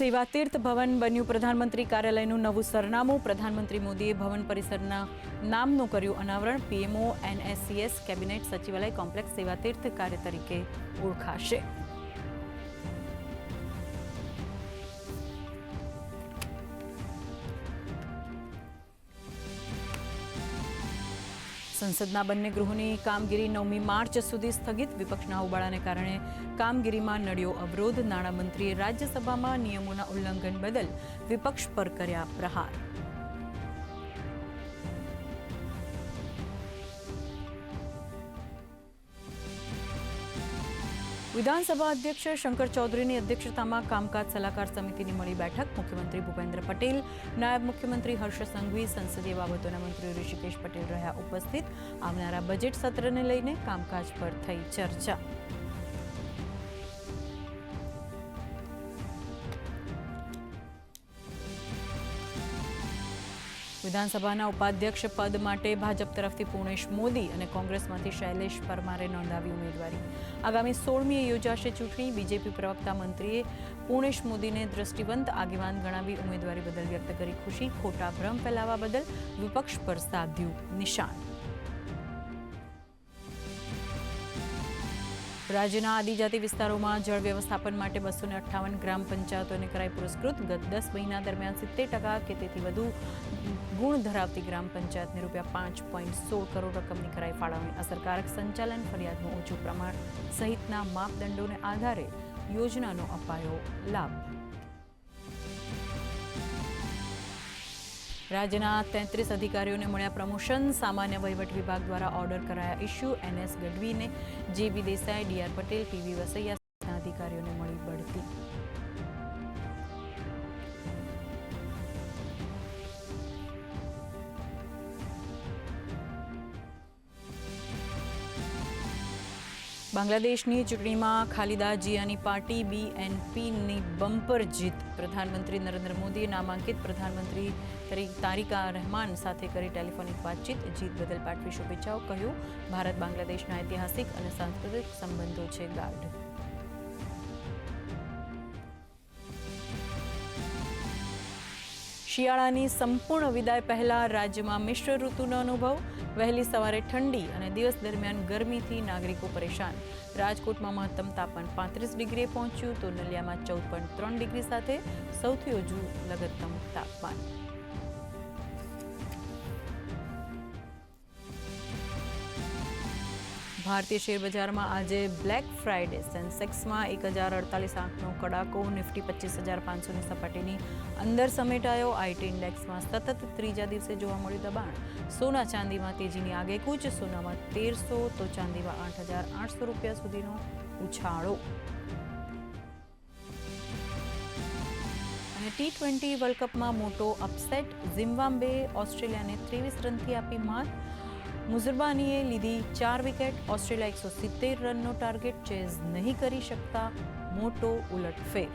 સેવાતીર્થ ભવન બન્યું. પ્રધાનમંત્રી કાર્યાલયનું નવું સરનામું. પ્રધાનમંત્રી મોદીએ ભવન પરિસરના નામનું કર્યું અનાવરણ. પીએમઓ, એનએસસીએસ, કેબિનેટ સચિવાલય કોમ્પ્લેક્સ સેવાતીર્થ કાર્ય તરીકે ઓળખાશે. સંસદના બંને ગૃહોની કામગીરી નવમી માર્ચ સુધી સ્થગિત. વિપક્ષના હોબાળાને કારણે કામગીરીમાં નડ્યો અવરોધ. નાણામંત્રીએ રાજ્યસભામાં નિયમોના ઉલ્લંઘન બદલ વિપક્ષ પર કર્યા પ્રહાર. વિધાનસભા અધ્યક્ષ શંકર ચૌધરીની અધ્યક્ષતામાં કામકાજ સલાહકાર સમિતિની મળી બેઠક. મુખ્યમંત્રી ભૂપેન્દ્ર પટેલ, નાયબ મુખ્યમંત્રી હર્ષ સંઘવી, સંસદીય બાબતોના મંત્રી ઋષિકેશ પટેલ રહ્યા ઉપસ્થિત. આવનારા બજેટ સત્રને લઈને કામકાજ પર થઈ ચર્ચા. વિધાનસભાના ઉપાધ્યક્ષ પદ માટે ભાજપ તરફથી પૂર્ણેશ મોદી અને કોંગ્રેસમાંથી શૈલેષ પરમારે નોંધાવી ઉમેદવારી. આગામી સોળમીએ યોજાશે ચૂંટણી. બીજેપી પ્રવક્તા મંત્રીએ પૂર્ણેશ મોદીને દ્રષ્ટિવંત આગેવાન ગણાવી ઉમેદવારી બદલ વ્યક્ત કરી ખુશી. ખોટા ભ્રમ ફેલાવવા બદલ વિપક્ષ પર સાધ્યું નિશાન. રાજ્યના આદિજાતિ વિસ્તારોમાં જળ વ્યવસ્થાપન માટે બસો અઠ્ઠાવન ગ્રામ પંચાયતોને કરાઈ પુરસ્કૃત. ગત દસ મહિના દરમિયાન સિત્તેર ટકા કે તેથી વધુ ગુણ ધરાવતી ગ્રામ પંચાયતને રૂપિયા પાંચ પોઈન્ટ સોળ કરોડ રકમની કરાઈ ફાળવણી. અસરકારક સંચાલન, ફરિયાદનું ઓછું પ્રમાણ સહિતના માપદંડોને આધારે યોજનાનો અપાયો લાભ. રાજ્યના તેત્રીસ અધિકારીઓને મળ્યા પ્રમોશન. સામાન્ય વહીવટ વિભાગ દ્વારા ઓર્ડર કરાયા issue NS ગઢવીને JB Desai DR Patel PV Vasaiya અધિકારીઓને મળી બઢતી. બાંગ્લાદેશની ચૂંટણીમાં ખાલિદા જિયાની પાર્ટી બીએનપીની બમ્પર જીત. પ્રધાનમંત્રી નરેન્દ્ર મોદીએ નામાંકિત પ્રધાનમંત્રી તરીકે તારિકા રહેમાન સાથે કરી ટેલિફોનિક વાતચીત. જીત બદલ પાઠવી શુભેચ્છાઓ કહ્યું. ભારત બાંગ્લાદેશના ઐતિહાસિક અને સાંસ્કૃતિક સંબંધો છે ગાઢ. શિયાળાની સંપૂર્ણ વિદાય પહેલા રાજ્યમાં મિશ્ર ઋતુનો અનુભવ. વહેલી સવારે ઠંડી અને દિવસ દરમિયાન ગરમીથી નાગરિકો પરેશાન. રાજકોટમાં મહત્તમ તાપમાન પાંત્રીસ ડિગ્રીએ પહોંચ્યું તો નલિયામાં ચૌદ પોઈન્ટ ત્રણ ડિગ્રી સાથે સૌથી ઓછું લઘુત્તમ તાપમાન. ભારતીય શેર બજારમાં આજે બ્લેક ફ્રાઇડે સેન્સેક્સમાં એક હજાર અડતાલીસ આંકનો કડાકો, નિફ્ટી પચીસ હજાર પાંચસોની સપાટીની અંદર સમેટાયો. આઈટી ઇન્ડેક્સમાં સતત ત્રીજા દિવસે જોવા મળ્યું દબાણ. સોના ચાંદીમાં તેજીની આગેકૂચ સોનામાં તેરસો તો ચાંદીમાં આઠ હજાર આઠસો રૂપિયા સુધીનો ઉછાળો. અને ટી ટ્વેન્ટી વર્લ્ડ કપમાં મોટો અપસેટ. ઝિમ્બાબ્વે ઓસ્ટ્રેલિયાને ત્રેવીસ રનથી આપી માત. મુઝરબાનીએ લીધી ચાર વિકેટ. ઓસ્ટ્રેલિયા એકસો સિત્તેર રનનો ટાર્ગેટ ચેઝ નહીં કરી શકતા. મોટો ઉલટફેર.